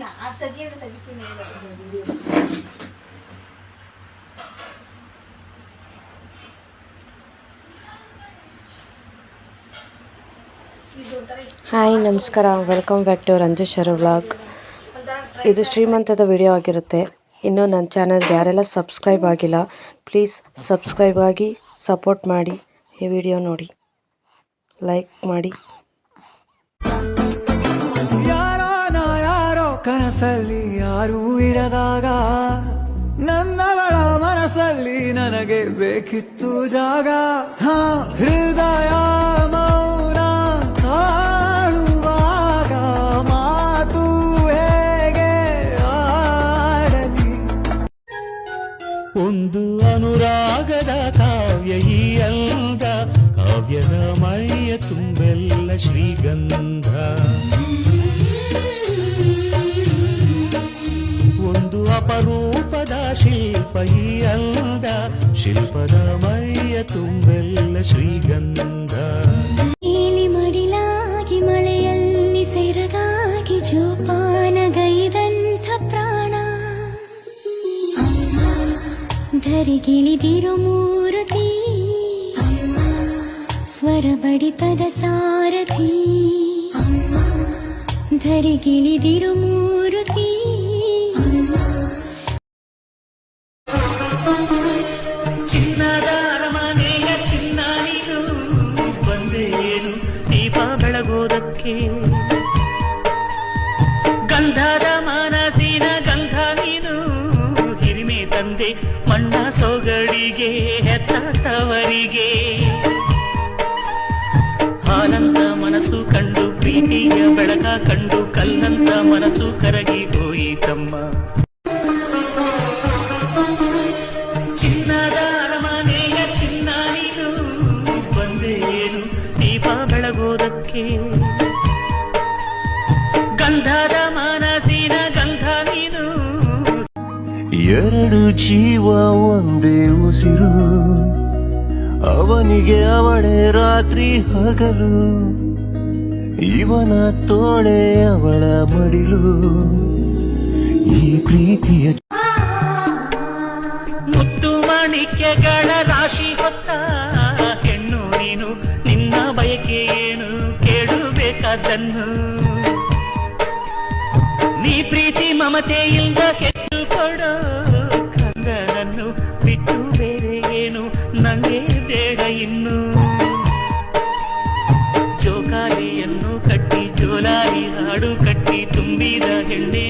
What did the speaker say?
ಇಲ್ಲ ತೆಗಿತೀನಿ ಹಾಯ್, ನಮಸ್ಕಾರ. Welcome back to Ranjeshwara vlog. ಇದು ಶ್ರೀಮಂತದ ವಿಡಿಯೋ ಆಗಿರುತ್ತೆ. ಇನ್ನು ನನ್ನ ಚಾನಲ್ಗೆ ಯಾರೆಲ್ಲ ಸಬ್ಸ್ಕ್ರೈಬ್ ಆಗಿಲ್ಲ, ಪ್ಲೀಸ್ ಸಬ್ಸ್ಕ್ರೈಬ್ ಆಗಿ ಸಪೋರ್ಟ್ ಮಾಡಿ ಈ ವಿಡಿಯೋ ನೋಡಿ. ಲೈಕ್ ಮಾಡಿ. ಕನಸಲ್ಲಿ ಯಾರೂ ಇರದಾಗ, ನನ್ನವಳ ಮನಸ್ಸಲ್ಲಿ ನನಗೆ ಬೇಕಿತ್ತು ಜಾಗ. ಹಾ, ಹೃದಯ ಮೌನ ತಾಳುವಾಗ ಮಾತು ಹೇಗೆ ಆಡಲಿ? ಒಂದು ಅನುರಾಗದ ಕಾವ್ಯ ಈ ಅಂಗ. ಕಾವ್ಯದ ಮೈಯ ತುಂಬೆಲ್ಲ ಶ್ರೀಗಂಧ. ಒಂದು ಅಪರೂಪದ ಶಿಲ್ಪ ಈ ಅಂದ. ಶಿಲ್ಪದ ಮೈಯ ತುಂಬೆಲ್ಲ ಶ್ರೀಗಂಧ. ನೀಲಿ ಮಡಿಲಾಗಿ ಮಳೆಯಲ್ಲಿ ಸೆರಗಾಗಿ ಜೋಪಾನಗೈದಂಥ ಪ್ರಾಣ. ಅಮ್ಮ, ಧರಿಗಿಳಿದಿರು ಮೂರುತಿ. ಅಮ್ಮ ಸ್ವರ ಬಡಿತದ ಸಾರಥಿ. ಅಮ್ಮ, ಧರಿಗಿಳಿದಿರು ಮೂರುತಿ. ಬೆಳಗೋದಕ್ಕೆ ಗಂಧದ ಮನಸ್ಸಿನ ಗಂಧ ನೀನು. ಹಿರಿಮೆ ತಂದೆ ಮಣ್ಣ ಸೊಗಡಿಗೆ ಹೆತ್ತವರಿಗೆ ಆನಂದ ಮನಸ್ಸು ಕಂಡು, ಪ್ರೀತಿಯ ಬೆಳಕ ಕಂಡು, ಕಲ್ಲಂತ ಮನಸ್ಸು ಕರಗಿ ಹೋಯಿತಮ್ಮ ದೀಪ ಬೆಳಗೋದಕ್ಕೆ ಗಂಧದ ಮನಸ್ಸಿನ ಗಂಧ ನೀನು. ಎರಡು ಜೀವ ಒಂದೇ ಉಸಿರು. ಅವನಿಗೆ ಅವಳೇ ರಾತ್ರಿ ಹಗಲು. ಇವನ ತೋಳೆ ಅವಳ ಮಡಿಲು. ಈ ಪ್ರೀತಿಯ ಮುತ್ತು ಮಾಣಿಕ್ಯಗಳ ಕೇಳಬೇಕಾದನ್ನು ನೀ ಪ್ರೀತಿ ಮಮತೆಯಿಂದ ಕೆಟ್ಟು ಕೊಡೋ ಕಂದನನ್ನು ಬಿಟ್ಟು ಬೇರೆ ಏನು ನಂಗೆ ಬೇಡ ಇನ್ನು. ಜೋಕಾಲಿಯನ್ನು ಕಟ್ಟಿ ಜೋಲಾರಿ ಹಾಡು ಕಟ್ಟಿ ತುಂಬಿದ ಹೆಣ್ಣೆ